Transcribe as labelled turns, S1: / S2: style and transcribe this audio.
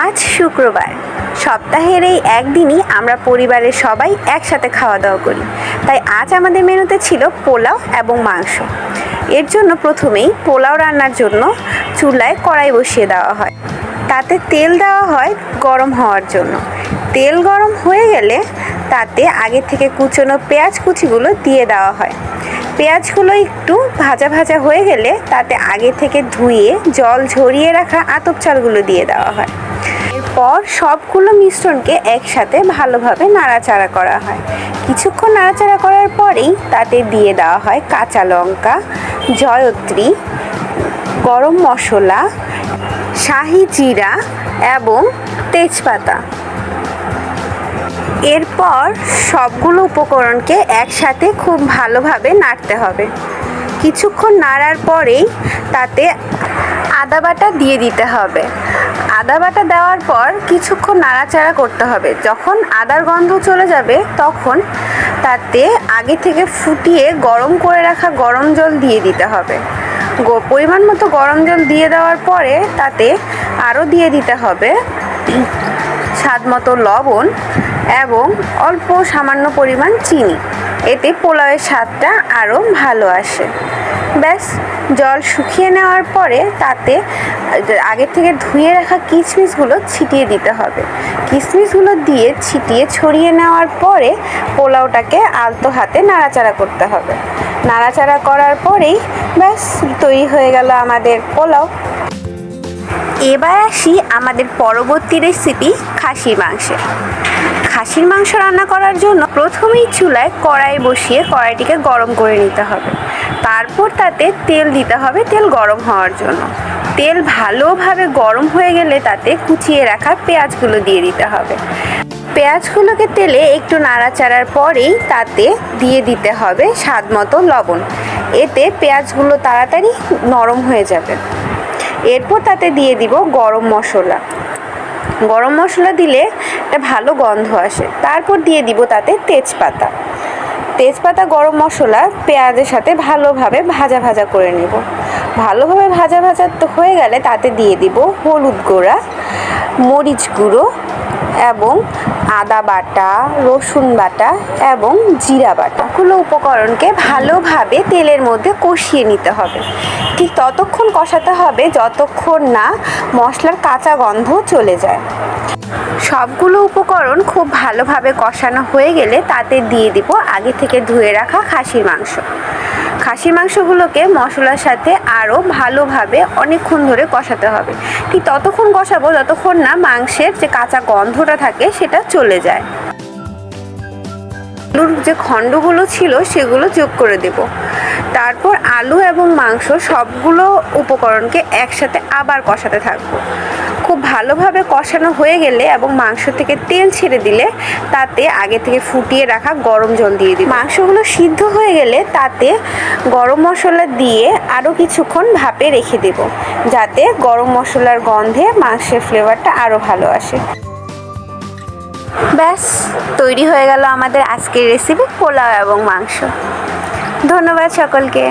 S1: আজ শুক্রবার। সপ্তাহের এই একদিনই আমরা পরিবারের সবাই একসাথে খাওয়া দাওয়া করি। তাই আজ আমাদের মেনুতে ছিল পোলাও এবং মাংস। এর জন্য প্রথমেই পোলাও রান্নার জন্য চুলায় কড়াই বসিয়ে দেওয়া হয়। তাতে তেল দেওয়া হয় গরম হওয়ার জন্য। তেল গরম হয়ে গেলে তাতে আগে থেকে কুচনো পেঁয়াজ কুচিগুলো দিয়ে দেওয়া হয়। পেঁয়াজগুলো একটু ভাজা ভাজা হয়ে গেলে তাতে আগে থেকে ধুয়ে জল ঝরিয়ে রাখা আতপ চালগুলো দিয়ে দেওয়া হয়। এরপর সবগুলো মিশ্রণকে একসাথে ভালোভাবে নাড়াচাড়া করা হয়। কিছুক্ষণ নাড়াচাড়া করার পরেই তাতে দিয়ে দেওয়া হয় কাঁচা লঙ্কা, জয়ত্রী, গরম মশলা, শাহি জিরা এবং তেজপাতা। এরপর সবগুলো উপকরণকে একসাথে খুব ভালোভাবে নাড়তে হবে। কিছুক্ষণ নাড়ার পরেই তাতে আদা বাটা দিয়ে দিতে হবে। আদা বাটা দেওয়ার পর কিছুক্ষণ নাড়াচাড়া করতে হবে। যখন আদার গন্ধ চলে যাবে, তখন তাতে আগে থেকে ফুটিয়ে গরম করে রাখা গরম জল দিয়ে দিতে হবে। পরিমাণ মতো গরম জল দিয়ে দেওয়ার পরে তাতে আরও দিয়ে দিতে হবে স্বাদ মতো লবণ এবং অল্প সামান্য পরিমাণ চিনি। এতে পোলাওয়ের স্বাদটা আরও ভালো আসে। ব্যাস, জল শুকিয়ে নেওয়ার পরে তাতে, আগে থেকে ধুয়ে রাখা কিশমিশগুলো ছিটিয়ে দিতে হবে। কিশমিশগুলো দিয়ে ছিটিয়ে ছড়িয়ে নেওয়ার পরে পোলাওটাকে আলতো হাতে নাড়াচাড়া করতে হবে। নাড়াচাড়া করার পরেই ব্যাস, তৈরি হয়ে গেল আমাদের পোলাও। এবার আসি আমাদের পরবর্তী রেসিপি খাসির মাংসের খাসির মাংস রান্না করার জন্য প্রথমেই চুলায় কড়াই বসিয়ে কড়াইটিকে গরম করে নিতে হবে। তারপর তাতে তেল দিতে হবে, তেল গরম হওয়ার জন্য। তেল ভালোভাবে গরম হয়ে গেলে তাতে কুচিয়ে রাখা পেঁয়াজগুলো দিয়ে দিতে হবে। পেঁয়াজগুলোকে তেলে একটু নাড়াচাড়ার পরেই তাতে দিয়ে দিতে হবে স্বাদ মতো লবণ। এতে পেঁয়াজগুলো তাড়াতাড়ি নরম হয়ে যাবে। এরপর তাতে দিয়ে দিব গরম মশলা। গরম মশলা দিলে একটা ভালো গন্ধ আসে। তারপর দিয়ে দিব তাতে তেজপাতা। তেজপাতা, গরম মশলা, পেঁয়াজের সাথে ভালোভাবে ভাজা ভাজা করে নেব। ভালোভাবে ভাজা ভাজা তো হয়ে গেলে তাতে দিয়ে দিব হলুদ গুঁড়া, মরিচ গুঁড়ো এবং আদা বাটা, রসুন বাটা এবং জিরা বাটা। গুলো উপকরণকে ভালোভাবে তেলের মধ্যে কষিয়ে নিতে হবে। ঠিক ততক্ষণ কষাতে হবে যতক্ষণ না মশলার কাঁচা গন্ধ চলে যায়। সবগুলো উপকরণ খুব ভালোভাবে কষানো হয়ে গেলে তাতে দিয়ে দিব আগে থেকে ধুয়ে রাখা খাসির মাংস। খাসির মাংসগুলোকে মশলার সাথে আরও ভালোভাবে অনেকক্ষণ ধরে কষাতে হবে। ঠিক ততক্ষণ কষাবো যতক্ষণ না মাংসের যে কাঁচা গন্ধটা থাকে সেটা চলে যায়। আলুর যে খণ্ডগুলো ছিল সেগুলো যোগ করে দেব। তারপর আলু এবং মাংস সবগুলো উপকরণকে একসাথে আবার কষাতে থাকব। ভালোভাবে কষানো হয়ে গেলে এবং মাংস থেকে তেল ছেড়ে দিলে তাতে আগে থেকে ফুটিয়ে রাখা গরম জল দিয়ে দিই মাংসগুলো সিদ্ধ হয়ে গেলে তাতে গরম মশলা দিয়ে আরও কিছুক্ষণ ভাপে রেখে দেব, যাতে গরম মশলার গন্ধে মাংসের ফ্লেভারটা আরও ভালো আসে। ব্যাস, তৈরি হয়ে গেল আমাদের আজকের রেসিপি পোলাও এবং মাংস। ধন্যবাদ সকলকে।